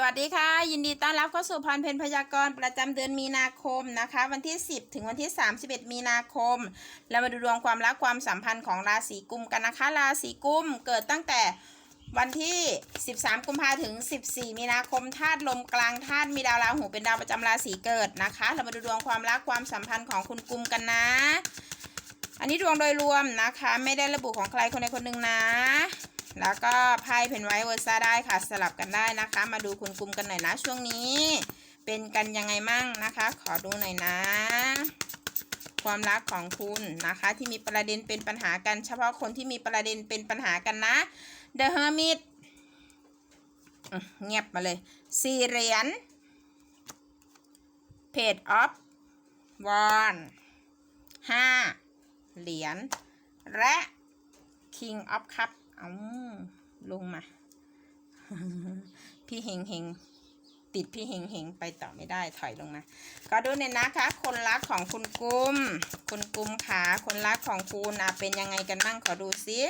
สวัสดีค่ะ ยินดีต้อนรับเข้าสู่พรเพนพยากรณ์ประจำเดือนมีนาคมนะคะ วันที่ 10 ถึงวันที่ 31 มีนาคม เรามาดูดวงความรักความสัมพันธ์ของราศีกุมกันนะคะ ราศีกุมเกิดตั้งแต่วันที่ 13 กุมภาถึง 14 มีนาคมธาตุลมกลางธาตุมีดาวราหูเป็นดาวประจำราศีเกิดนะคะ เรามาดูดวงความรักความสัมพันธ์ของคุณกุมกันนะ อันนี้ดวงโดยรวมนะคะ ไม่ได้ระบุของใครคนใดคนหนึ่งนะ แล้วก็ไพ่เพนไว้เวอร์ซ่าได้ค่ะสลับกันได้นะคะ มาดูคุณกุมกันหน่อยนะช่วงนี้ เป็นกันยังไงมั่งนะคะ ขอดูหน่อยนะ ความรักของคุณนะคะ ที่มีประเด็นเป็นปัญหากัน เฉพาะคนที่มีประเด็นเป็นปัญหากันนะ The Hermit เงียบมาเลยสี่เหรียญ Page of w a n d ห้าเหรียญและ King of Cup เอา ลงมา พี่เฮงเฮงติดพี่เฮงเฮงไปต่อไม่ได้ถอยลงมา ก็ดูเนี่ยนะคะ คนรักของคุณกุม คุณกุมขาคนรักของคุณอะเป็นยังไงกันบ้างขอดูซิ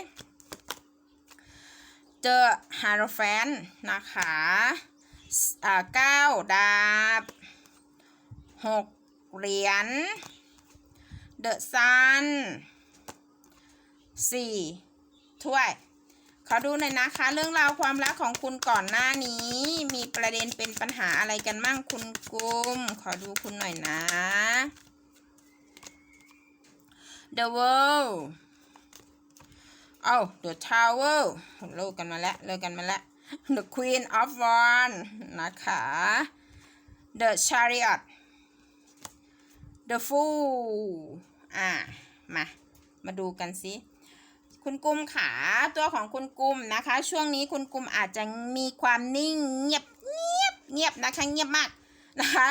เจอฮาร์แฟนนะคะอ่าเก้าดาบหกเหรียญเดอะซันสี่ถ้วย ขอดูหน่อยนะคะ เรื่องราวความรักของคุณก่อนหน้านี้ มีประเด็นเป็นปัญหาอะไรกันมั่งคุณกุม ขอดูคุณหน่อยนะ The World เอา The Tower เลิกกันมาแล้วเลิกกันมาแล้ว The Queen of Wands นะคะ The Chariot The Fool อ่ามา มาดูกันสิ คุณกุมขาตัวของคุณกุมนะคะ ช่วงนี้คุณกุมอาจจะมีความนิ่งเงียบเงียบเงียบนะคะเงียบมากนะคะ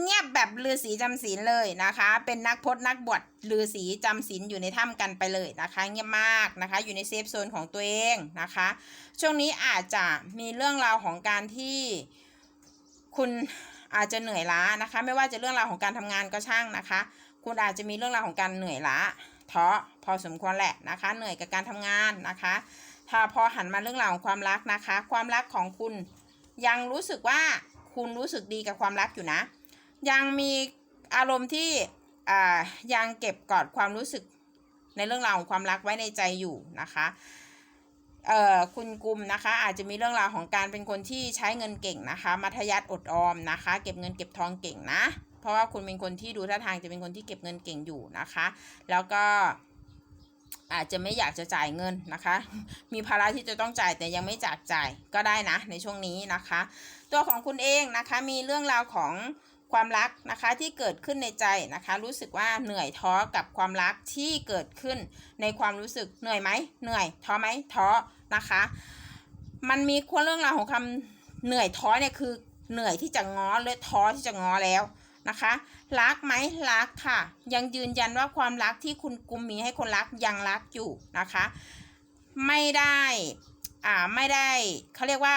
เงียบแบบลือสีจำศีลเลยนะคะ เป็นนักพจนักบวชลือสีจำศีลอยู่ในถ้ำกันไปเลยนะคะ เงียบมากนะคะ อยู่ในเซฟโซนของตัวเองนะคะ ช่วงนี้อาจจะมีเรื่องราวของการที่คุณอาจจะเหนื่อยล้านะคะ ไม่ว่าจะเรื่องราวของการทำงานก็ช่างนะคะ คุณอาจจะมีเรื่องราวของการเหนื่อยล้า ท้อพอสมควรแหละนะคะ เหนื่อยกับการทำงานนะคะ ถ้าพอหันมาเรื่องราวของความรักนะคะ ความรักของคุณยังรู้สึกว่าคุณรู้สึกดีกับความรักอยู่นะ ยังมีอารมณ์ที่ยังเก็บกอดความรู้สึกในเรื่องราวของความรักไว้ในใจอยู่นะคะเอ่อคุณกุมนะคะ อาจจะมีเรื่องราวของการเป็นคนที่ใช้เงินเก่งนะคะ มัธยัติอดออมนะคะ เก็บเงินเก็บทองเก่งนะ ราะว่าคุณเป็นคนที่ดูท่าทางจะเป็นคนที่เก็บเงินเก่งอยู่นะคะ แล้วก็อาจจะไม่อยากจะจ่ายเงินนะคะ มีภาระที่จะต้องจ่ายแต่ยังไม่จากจ่ายก็ได้นะ ในช่วงนี้นะคะ ตัวของคุณเองนะคะมีเรื่องราวของความรักนะคะที่เกิดขึ้นในใจนะคะ รู้สึกว่าเหนื่อยท้อกับความรักที่เกิดขึ้นในความรู้สึกเหนื่อยไหมเหนื่อยท้อไหมท้อนะคะ มันมีควเรื่องราวของคำเหนื่อยท้อเนี่ยคือเหนื่อยที่จะง้อหรือท้อที่จะง้อแล้ว นะคะ รักไหมรักค่ะ ยังยืนยันว่าความรักที่คุณกุมมีให้คนรักยังรักอยู่นะคะ ไม่ได้อ่าไม่ได้เขาเรียกว่า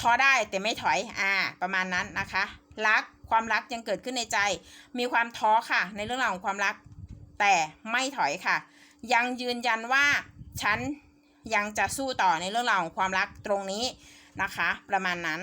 ท้อได้แต่ไม่ถอยอ่าประมาณนั้นนะคะ รักความรักยังเกิดขึ้นในใจ มีความท้อค่ะ ในเรื่องราวของความรัก แต่ไม่ถอยค่ะ ยังยืนยันว่าฉันยังจะสู้ต่อในเรื่องราวของความรักตรงนี้นะคะ ประมาณนั้น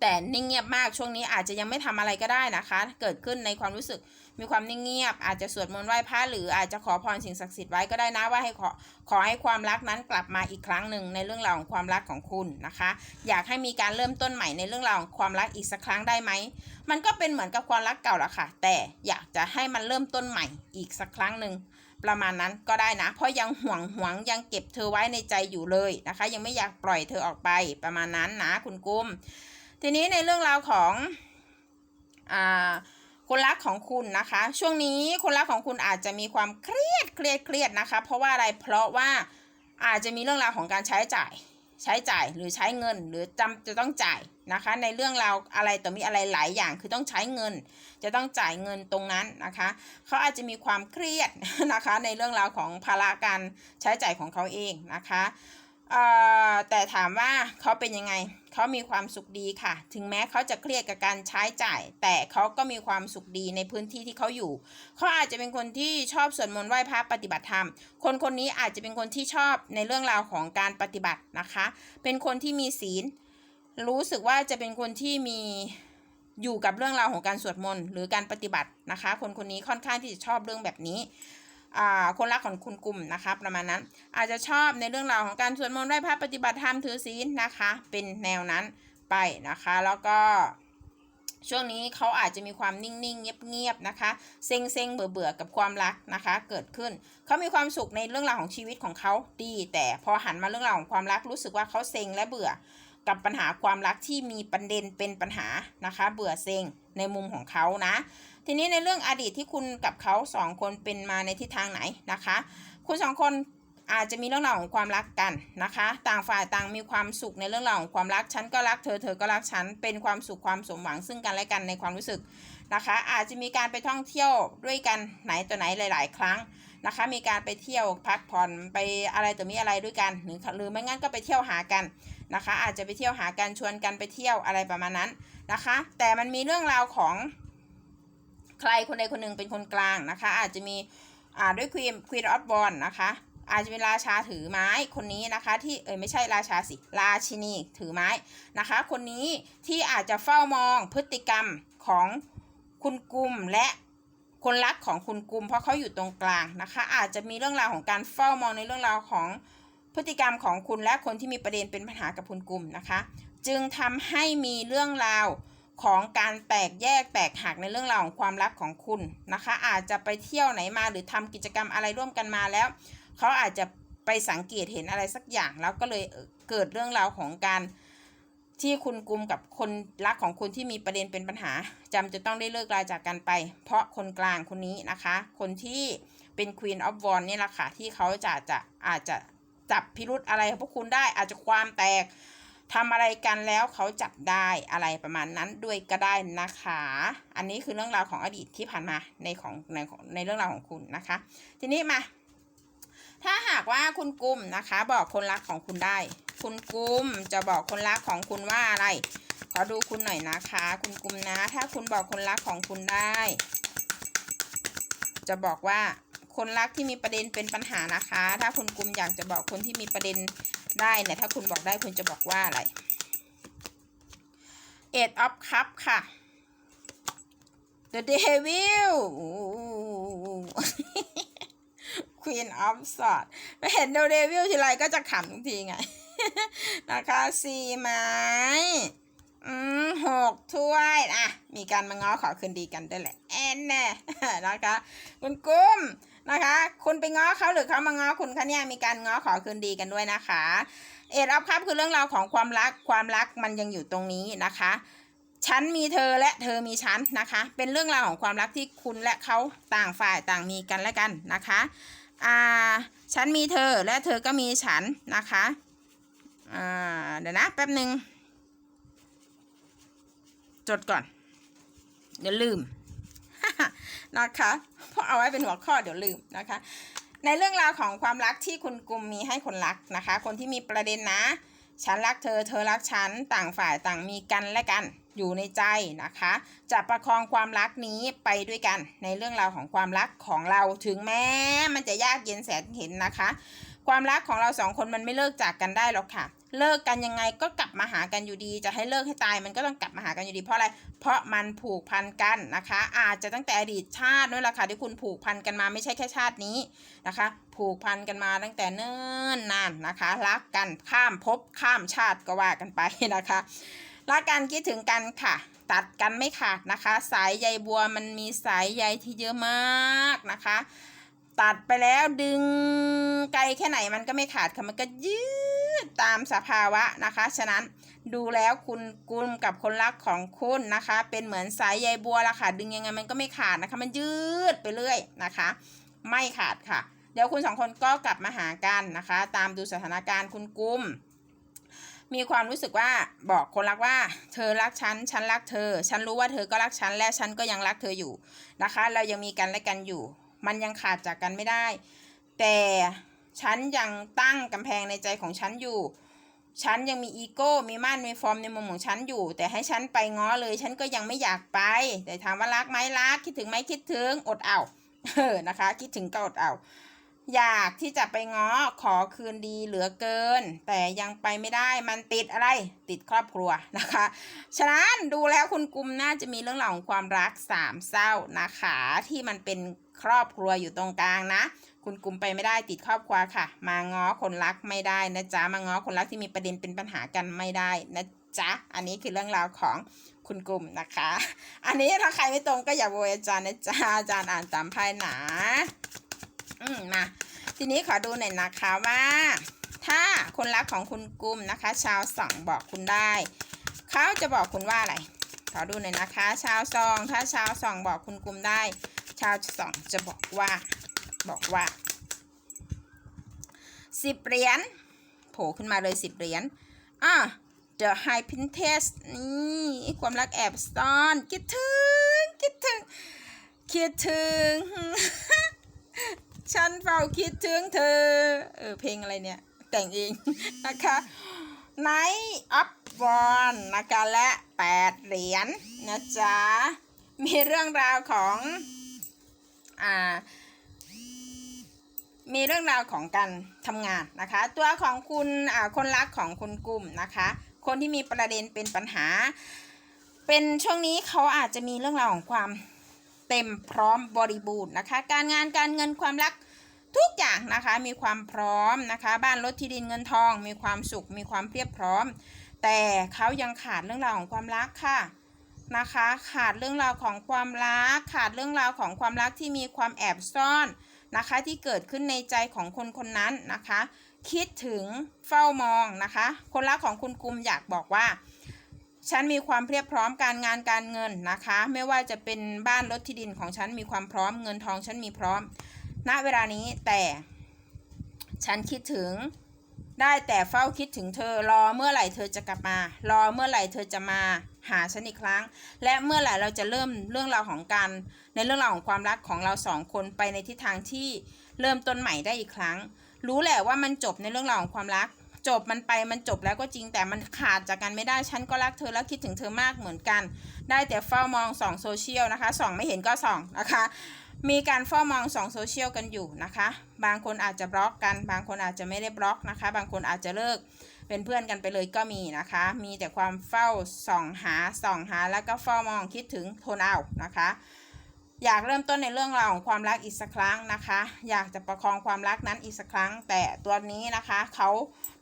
แต่นิ่งเงียบมากช่วงนี้อาจจะยังไม่ทำอะไรก็ได้นะคะ เกิดขึ้นในความรู้สึกมีความนิ่งเงียบ อาจจะสวดมนต์ไหว้พระหรืออาจจะขอพรสิ่งศักดิ์สิทธิ์ไว้ก็ได้นะว่าให้ขอขอให้ความรักนั้นกลับมาอีกครั้งหนึ่งในเรื่องราวของความรักของคุณนะคะ อยากให้มีการเริ่มต้นใหม่ในเรื่องราวของความรักอีกสักครั้งได้ไหมมันก็เป็นเหมือนกับความรักเก่าละค่ะ แต่อยากจะให้มันเริ่มต้นใหม่อีกสักครั้งหนึ่งประมาณนั้นก็ได้นะ เพราะยังห่วงห่วงยังเก็บเธอไว้ในใจอยู่เลยนะคะ ยังไม่อยากปล่อยเธอออกไปประมาณนั้นนะคุณกุ้ม ทีนี้ในเรื่องราวของอ่าคนรักของคุณนะคะ ช่วงนี้คนรักของคุณอาจจะมีความเครียดเครียดเครียดนะคะ เพราะว่าอะไรเพราะว่าอาจจะมีเรื่องราวของการใช้จ่าย ใช้จ่ายหรือใช้เงิน หรือจำจะต้องจ่ายนะคะ ในเรื่องราวอะไรต่อมีอะไรหลายอย่างคือต้องใช้เงิน จะต้องจ่ายเงินตรงนั้นนะคะเขาอาจจะมีความเครียดนะคะ ในเรื่องราวของภาระการใช้จ่ายของเขาเองนะคะ แต่ถามว่าเขาเป็นยังไง เขามีความสุขดีค่ะ ถึงแม้เขาจะเครียดกับการใช้จ่าย แต่เขาก็มีความสุขดีในพื้นที่ที่เขาอยู่ เขาอาจจะเป็นคนที่ชอบสวดมนต์ไหว้พระปฏิบัติธรรม คนคนนี้อาจจะเป็นคนที่ชอบในเรื่องราวของการปฏิบัตินะคะ เป็นคนที่มีศีล รู้สึกว่าจะเป็นคนที่มีอยู่กับเรื่องราวของการสวดมนต์หรือการปฏิบัตินะคะ คนคนนี้ค่อนข้างที่จะชอบเรื่องแบบนี้ คนรักของคุณกลุ่มนะคะประมาณนั้นอาจจะชอบในเรื่องราวของการสวดมนต์ไหว้พระปฏิบัติธรรมถือศีลนะคะ เป็นแนวนั้นไปนะคะ แล้วก็ช่วงนี้เขาอาจจะมีความนิ่งๆ เงียบๆ นะคะ เซ็งเซ็งเบื่อเบื่อกับความรักนะคะ เกิดขึ้น เขามีความสุขในเรื่องราวของชีวิตของเขาดี แต่พอหันมาเรื่องราวของความรักรู้สึกว่าเขาเซ็งและเบื่อ กับปัญหาความรักที่มีประเด็นเป็นปัญหานะคะ เบื่อเซ็งในมุมของเขานะ ทีนี้ในเรื่องอดีตที่คุณกับเขาสองคนเป็นมาในทิศทางไหนนะคะ คุณสองคนอาจจะมีเรื่องราวของความรักกันนะคะ ต่างฝ่ายต่างมีความสุขในเรื่องราวของความรัก ฉันก็รักเธอ เธอก็รักฉัน เป็นความสุขความสมหวังซึ่งกันและกันในความรู้สึกนะคะ อาจจะมีการไปท่องเที่ยวด้วยกันไหนต่อไหนหลาย ๆ ครั้งนะคะ มีการไปเที่ยวพักผ่อนไปอะไรต่อมีอะไรด้วยกันหรือหรือไม่งั้นก็ไปเที่ยวหากัน นะคะ อาจจะไปเที่ยวหากันชวนกันไปเที่ยวอะไรประมาณนั้นนะคะ แต่มันมีเรื่องราวของใครคนใดคนหนึ่งเป็นคนกลางนะคะ อาจจะมีอ่าด้วยควีนควีนออฟบอลนะคะอาจจะเป็นราชาถือไม้คนนี้นะคะที่เออไม่ใช่ราชาสิราชินีถือไม้นะคะ คนนี้ที่อาจจะเฝ้ามองพฤติกรรมของคุณกุมและคนรักของคุณกุม เพราะเขาอยู่ตรงกลางนะคะ อาจจะมีเรื่องราวของการเฝ้ามองในเรื่องราวของ พฤติกรรมของคุณและคนที่มีประเด็นเป็นปัญหากับคุณกลุ่มนะคะ จึงทำให้มีเรื่องราวของการแตกแยกแตกหักในเรื่องราวของความรักของคุณนะคะ อาจจะไปเที่ยวไหนมาหรือทำกิจกรรมอะไรร่วมกันมาแล้วเขาอาจจะไปสังเกตเห็นอะไรสักอย่างแล้วก็เลยเกิดเรื่องราวของการที่คุณกลุ่มกับคนรักของคุณที่มีประเด็นเป็นปัญหาจำจะต้องได้เลิกลาจากกันไป เพราะคนกลางคนนี้นะคะ คนที่เป็น Queen of w a n d นี่แหละค่ะที่เขาจะจะอาจจะ จับพิรุธอะไรพวกคุณได้อาจจะความแตกทำอะไรกันแล้วเขาจับได้อะไรประมาณนั้นด้วยก็ได้นะคะ อันนี้คือเรื่องราวของอดีตที่ผ่านมาในของในในเรื่องราวของคุณนะคะ ทีนี้มา ถ้าหากว่าคุณกุมนะคะ บอกคนรักของคุณได้ คุณกุมจะบอกคนรักของคุณว่าอะไรขอดูคุณหน่อยนะคะ คุณกุมนะ ถ้าคุณบอกคนรักของคุณได้ จะบอกว่า คนรักที่มีประเด็นเป็นปัญหานะคะ ถ้าคุณกุมอยากจะบอกคนที่มีประเด็นได้เนี่ยถ้าคุณบอกได้คุณจะบอกว่าอะไร Eight of Cup ค่ะ The Devil Queen of Swords ไปเห็น The Devil ทีไรก็จะขำทุกทีไง นะคะสี่ไม้อืมหกถ้วยอะ มีการมาง้อขอคืนดีกันด้วยแหละ แอนแน่นะคะ คุณกุ้ม นะคะ คุณไปง้อเขาหรือเขามาง้อคุณคะเนี่ยมีการง้อขอคืนดีกันด้วยนะคะ เอ็ดอัพครับคือเรื่องราวของความรักความรักมันยังอยู่ตรงนี้นะคะฉันมีเธอและเธอมีฉันนะคะ เป็นเรื่องราวของความรักที่คุณและเขาต่างฝ่ายต่างมีกันและกันนะคะอ่าฉันมีเธอและเธอก็มีฉันนะคะอ่าเดี๋ยวนะแป๊บหนึ่งจดก่อนเดี๋ยวลืม นะคะเพราะเอาไว้เป็นหัวข้อเดี๋ยวลืมนะคะ ในเรื่องราวของความรักที่คุณกลุ่มมีให้คนรักนะคะ คนที่มีประเด็นนะ ฉันรักเธอเธอรักฉันต่างฝ่ายต่างมีกันและกันอยู่ในใจนะคะ จะประคองความรักนี้ไปด้วยกัน ในเรื่องราวของความรักของเราถึงแม้ มันจะยากเย็นแสนเห็นนะคะ ความรักของเราสองคนมันไม่เลิกจากกันได้หรอกค่ะ เลิกกันยังไงก็กลับมาหากันอยู่ดี จะให้เลิกให้ตายมันก็ต้องกลับมาหากันอยู่ดี เพราะอะไร เพราะมันผูกพันกันนะคะ อาจจะตั้งแต่อดีตชาติด้วยล่ะค่ะที่คุณผูกพันกันมาไม่ใช่แค่ชาตินี้นะคะ ผูกพันกันมาตั้งแต่เนิ่นนานนะคะรักกันข้ามภพข้ามชาติก็ว่ากันไปนะคะรักกันคิดถึงกันค่ะ ตัดกันไม่ขาดนะคะ สายใยบัวมันมีสายใยที่เยอะมากนะคะ ตัดไปแล้วดึงไกลแค่ไหนมันก็ไม่ขาดค่ะมันก็ยืดตามสภาวะนะคะ ฉะนั้นดูแล้วคุณกุลกับคนรักของคุณนะคะ เป็นเหมือนสายใยบัวละค่ะ ดึงยังไงมันก็ไม่ขาดนะคะ มันยืดไปเรื่อยนะคะ ไม่ขาดค่ะ เดี๋ยวคุณสองคนก็กลับมาหากันนะคะ ตามดูสถานการณ์คุณกุมมีความรู้สึกว่าบอกคนรักว่า เธอรักฉัน ฉันรักเธอ ฉันรู้ว่าเธอก็รักฉันและฉันก็ยังรักเธออยู่นะคะ เรายังมีกันและกันอยู่ มันยังขาดจากกันไม่ได้ แต่ฉันยังตั้งกำแพงในใจของฉันอยู่ ฉันยังมีอีโก้ มีม่านมีฟอร์มในมุมของฉันอยู่ แต่ให้ฉันไปง้อเลย ฉันก็ยังไม่อยากไป แต่ถามว่ารักไหมรัก คิดถึงไหมคิดถึง อดเอาเออนะคะ คิดถึงก็อดเอาอยากที่จะไปง้อขอคืนดีเหลือเกิน แต่ยังไปไม่ได้มันติดอะไรติดครอบครัวนะคะ ฉะนั้นดูแล้วคุณกุมน่าจะมีเรื่องราวของความรักสามเศร้านะคะ ที่มันเป็น ครอบครัวอยู่ตรงกลางนะ คุณกุมไปไม่ได้ติดครอบครัวค่ะ มาง้อคนรักไม่ได้นะจ๊ะ มาง้อคนรักที่มีประเด็นเป็นปัญหากันไม่ได้นะจ๊ะ อันนี้คือเรื่องราวของคุณกุมนะคะ อันนี้ถ้าใครไม่ตรงก็อย่าโวยอาจารย์นะจ๊ะ อาจารย์อ่านตามไพ่หนาอืมมาทีนี้ขอดูหน่อยนะคะว่า ถ้าคนรักของคุณกุมนะคะ ชาวสองบอกคุณได้เขาจะบอกคุณว่าอะไรขอดูหน่อยนะคะ ชาวสอง ถ้าชาวสองบอกคุณกุมได้ ชาวสองจะบอกว่า บอกว่าสิบเหรียญโผล่ขึ้นมาเลยสิบเหรียญอะ The High Princess นี่ความรักแอบซ่อนคิดถึงคิดถึงคิดถึง ฉันเฝ้าคิดถึงเธอ เออเพลงอะไรเนี่ย แต่งเองนะคะ Night of o n นะคะและแปดเหรียญนะจ๊ะ มีเรื่องราวของ อ่ามีเรื่องราวของการทำงานนะคะ ตัวของคุณอ่าคนรักของคุณกลุ่มนะคะ คนที่มีประเด็นเป็นปัญหา เป็นช่วงนี้เขาอาจจะมีเรื่องราวของความเต็มพร้อมบริบูรณ์นะคะ การงานการเงินความรักทุกอย่างนะคะ มีความพร้อมนะคะ บ้านรถที่ดินเงินทอง มีความสุขมีความเพียบพร้อม แต่เขายังขาดเรื่องราวของความรักค่ะ นะคะ ขาดเรื่องราวของความรัก ขาดเรื่องราวของความรักที่มีความแอบซ่อนนะคะ ที่เกิดขึ้นในใจของคนคนนั้นนะคะ คิดถึงเฝ้ามองนะคะ คนรักของคุณกุมอยากบอกว่า ฉันมีความเพียบพร้อมการงานการเงินนะคะ ไม่ว่าจะเป็นบ้านรถที่ดินของฉันมีความพร้อมเงินทองฉันมีพร้อม ณเวลานี้แต่ฉันคิดถึงได้แต่เฝ้าคิดถึงเธอรอเมื่อไหร่เธอจะกลับมา รอเมื่อไหร่เธอจะมา หาฉันอีกครั้ง และเมื่อไหร่เราจะเริ่มเรื่องราวของการในเรื่องราวของความรักของเราสองคนไปในทิศทางที่เริ่มต้นใหม่ได้อีกครั้ง รู้แหละว่ามันจบในเรื่องราวของความรัก จบมันไปมันจบแล้วก็จริงแต่มันขาดจากกันไม่ได้ฉันก็รักเธอแล้วคิดถึงเธอมากเหมือนกัน ได้แต่เฝ้ามองส่องโซเชียลนะคะส่องไม่เห็นก็ส่องนะคะมีการเฝ้ามองสองโซเชียลกันอยู่นะคะ บางคนอาจจะบล็อกกัน บางคนอาจจะไม่ได้บล็อกนะคะ บางคนอาจจะเลิก เป็นเพื่อนกันไปเลยก็มีนะคะ มีแต่ความเฝ้าส่องหาส่องหาแล้วก็เฝ้ามองคิดถึงโทนเอานะคะ อยากเริ่มต้นในเรื่องราวของความรักอีกสักครั้งนะคะ อยากจะประคองความรักนั้นอีกสักครั้ง แต่ตัวนี้นะคะเขา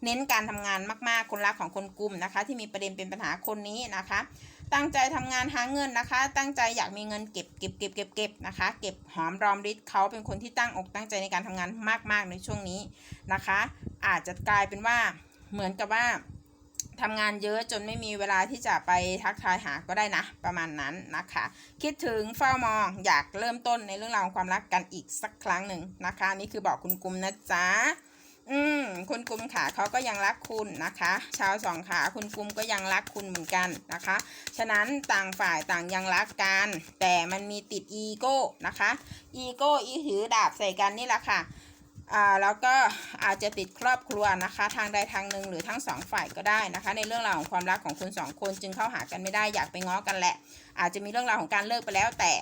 เน้นการทำงานมากๆคนรักของคนกลุ่มนะคะ ที่มีประเด็นเป็นปัญหาคนนี้นะคะตั้งใจทำงานหาเงินนะคะ ตั้งใจอยากมีเงินเก็บเก็บเก็บเก็บเก็บนะคะ เก็บหอมรอมริดเขาเป็นคนที่ตั้งอกตั้งใจในการทำงานมาก ๆ ในช่วงนี้นะคะ อาจจะกลายเป็นว่า เหมือนกับว่าทำงานเยอะจนไม่มีเวลาที่จะไปทักทายหาก็ได้นะ ประมาณนั้นนะคะ คิดถึงเฝ้ามองอยากเริ่มต้นในเรื่องราวของความรักกันอีกสักครั้งหนึ่งนะคะ นี่คือบอกคุณกุมนะจ๊ะอืมคุณกุมขาเขาก็ยังรักคุณนะคะ ชาวสองขาคุณกุมก็ยังรักคุณเหมือนกันนะคะ ฉะนั้นต่างฝ่ายต่างยังรักกัน แต่มันมีติดอีโก้นะคะ อีโก้อีถือดาบใส่กันนี่แหละค่ะ อ่าแล้วก็อาจจะติดครอบครัวนะคะ ทางใดทางหนึ่งหรือทั้งสองฝ่ายก็ได้นะคะ ในเรื่องราวของความรักของคุณสองคนจึงเข้าหากันไม่ได้อยากไปง้อกันแหละ อาจจะมีเรื่องราวของการเลิกไปแล้วแต่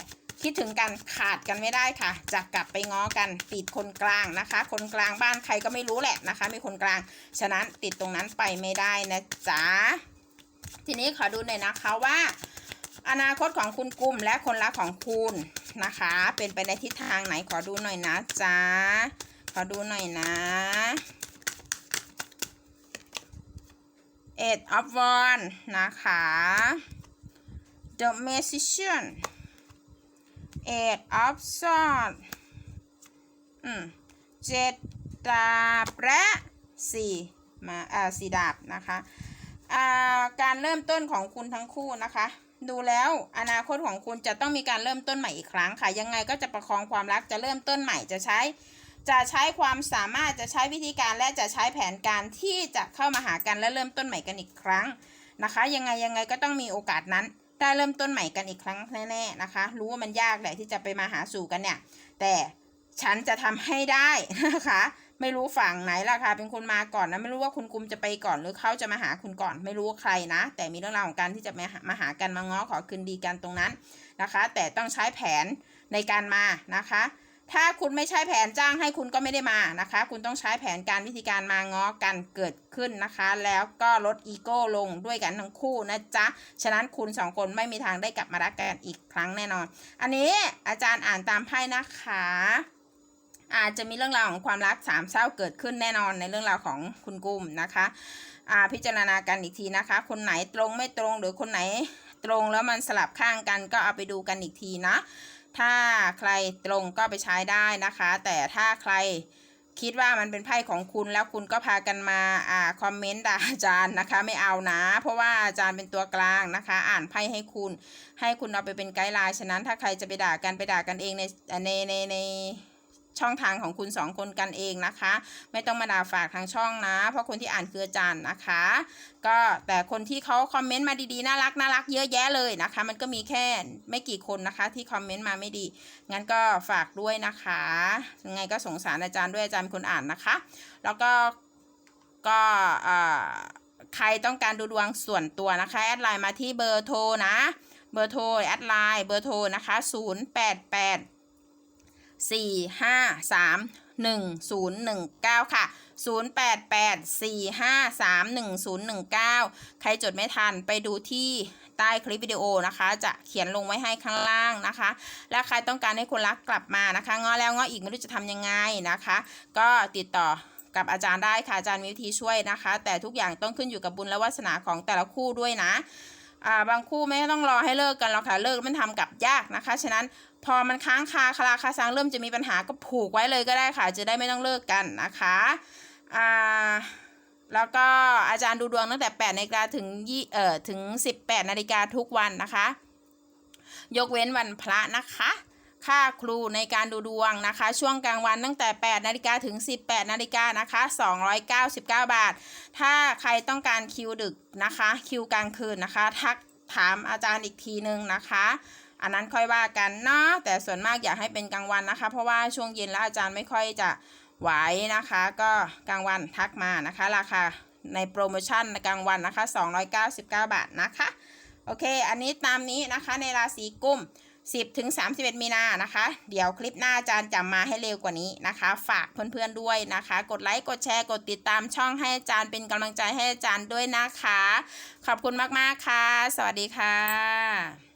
คิดถึงกันขาดกันไม่ได้ค่ะ จะกลับไปง้อกันติดคนกลางนะคะ คนกลางบ้านใครก็ไม่รู้แหละนะคะ มีคนกลาง ฉะนั้นติดตรงนั้นไปไม่ได้นะจ๊ะทีนี้ขอดูหน่อยนะคะว่า อนาคตของคุณกุมและคนรักของคุณนะคะ เป็นไปในทิศทางไหนขอดูหน่อยนะจ๊ะ ขอดูหน่อยนะ Eight of Wands นะคะ The Magician Eight of Swords อืมเจ็ดดาบและสี่มาอ่าสี่ดาบนะคะอ่าการเริ่มต้นของคุณทั้งคู่นะคะดูแล้วอนาคตของคุณจะต้องมีการเริ่มต้นใหม่อีกครั้งค่ะ ยังไงก็จะประคองความรักจะเริ่มต้นใหม่จะใช้ จะใช้ความสามารถจะใช้วิธีการและจะใช้แผนการที่จะเข้ามาหากันและเริ่มต้นใหม่กันอีกครั้งนะคะ ยังไงยังไงก็ต้องมีโอกาสนั้นได้เริ่มต้นใหม่กันอีกครั้งแน่ๆนะคะ รู้ว่ามันยากแหละที่จะไปมาหาสู่กันเนี่ย แต่ฉันจะทำให้ได้นะคะ ไม่รู้ฝั่งไหนล่ะค่ะ เป็นคนมาก่อนนะ ไม่รู้ว่าคุณกุมจะไปก่อนหรือเขาจะมาหาคุณก่อน ไม่รู้ว่าใครนะ แต่มีเรื่องราวของการที่จะมาหามาหากันมาง้อขอคืนดีกันตรงนั้นนะคะ แต่ต้องใช้แผนในการมานะคะ ถ้าคุณไม่ใช้แผนจ้างให้คุณก็ไม่ได้มานะคะ คุณต้องใช้แผนการวิธีการมาง้อกันเกิดขึ้นนะคะ แล้วก็ลดอีโก้ลงด้วยกันทั้งคู่นะจ๊ะ ฉะนั้นคุณสองคนไม่มีทางได้กลับมารักกันอีกครั้งแน่นอน อันนี้อาจารย์อ่านตามไพ่นะคะอาจจะมีเรื่องราวของความรักสามเศร้าเกิดขึ้นแน่นอนในเรื่องราวของคุณกุ้มนะคะอ่าพิจารณากันอีกทีนะคะ คนไหนตรงไม่ตรงหรือคนไหนตรงแล้วมันสลับข้างกันก็เอาไปดูกันอีกทีนะ ถ้าใครตรงก็ไปใช้ได้นะคะ แต่ถ้าใครคิดว่ามันเป็นไพ่ของคุณแล้วคุณก็พากันมาอ่าคอมเมนต์ด่าอาจารย์นะคะ ไม่เอานะ เพราะว่าอาจารย์เป็นตัวกลางนะคะ อ่านไพ่ให้คุณ ให้คุณเอาไปเป็นไกด์ไลน์ฉะนั้นถ้าใครจะไปด่ากันไปด่ากันเองในในในใน ช่องทางของคุณสองคนกันเองนะคะ ไม่ต้องมาด่าฝากทางช่องนะ เพราะคนที่อ่านคืออาจารย์นะคะ ก็แต่คนที่เขาคอมเมนต์มาดีๆน่ารักน่ารักเยอะแยะเลยนะคะ มันก็มีแค่ไม่กี่คนนะคะที่คอมเมนต์มาไม่ดี งั้นก็ฝากด้วยนะคะยังไงก็สงสารอาจารย์ด้วยอาจารย์เป็นคนอ่านนะคะ แล้วก็ก็อ่ใครต้องการดูดวงส่วนตัวนะคะแอดไลน์มาที่เบอร์โทรนะ เบอร์โทรแอดไลน์เบอร์โทรนะคะ 0 8 8 4 5 3 1 0 1 9 ค่ะ 0 8 8 4 5 3 1 0 1 9 ใครจดไม่ทันไปดูที่ใต้คลิปวิดีโอนะคะ จะเขียนลงไว้ให้ข้างล่างนะคะ และใครต้องการให้คนรักกลับมานะคะง้อแล้วง้ออีกไม่รู้จะทำยังไงนะคะ ก็ติดต่อกับอาจารย์ได้ค่ะอาจารย์มีวิธีช่วยนะคะ แต่ทุกอย่างต้องขึ้นอยู่กับบุญและวาสนาของแต่ละคู่ด้วยนะ อ่าบางคู่ไม่ต้องรอให้เลิกกันหรอกค่ะเลิกมันทำกับยากนะคะ ฉะนั้นพอมันค้างคาคาราคาซังเริ่มจะมีปัญหาก็ผูกไว้เลยก็ได้ค่ะ จะได้ไม่ต้องเลิกกันนะคะอ่าแล้วก็อาจารย์ดูดวงตั้งแต่8นาฬิกาถึงยี่เอ่อถึง 18นาฬิกาทุกวันนะคะ ยกเว้นวันพระนะคะ ค่าครูในการดูดวงนะคะ ช่วงกลางวันตั้งแต่ 8 นาฬิกาถึง 18 นาฬิกานะคะ 299 บาท ถ้าใครต้องการคิวดึกนะคะ คิวกลางคืนนะคะ ทักถามอาจารย์อีกทีนึงนะคะอันนั้นค่อยว่ากันเนาะแต่ส่วนมากอยากให้เป็นกลางวันนะคะ เพราะว่าช่วงเย็นแล้วอาจารย์ไม่ค่อยจะไหวนะคะ ก็กลางวันทักมานะคะ ราคาในโปรโมชั่นกลางวันนะคะ 299 บาทนะคะ โอเค อันนี้ตามนี้นะคะในราศีกุม 10ถึง31 มีนานะคะ เดี๋ยวคลิปหน้าอาจารย์จะมาให้เร็วกว่านี้นะคะ ฝากเพื่อนๆด้วยนะคะ กดไลค์กดแชร์กดติดตามช่องให้อาจารย์เป็นกำลังใจให้อาจารย์ด้วยนะคะ ขอบคุณมากๆค่ะ สวัสดีค่ะ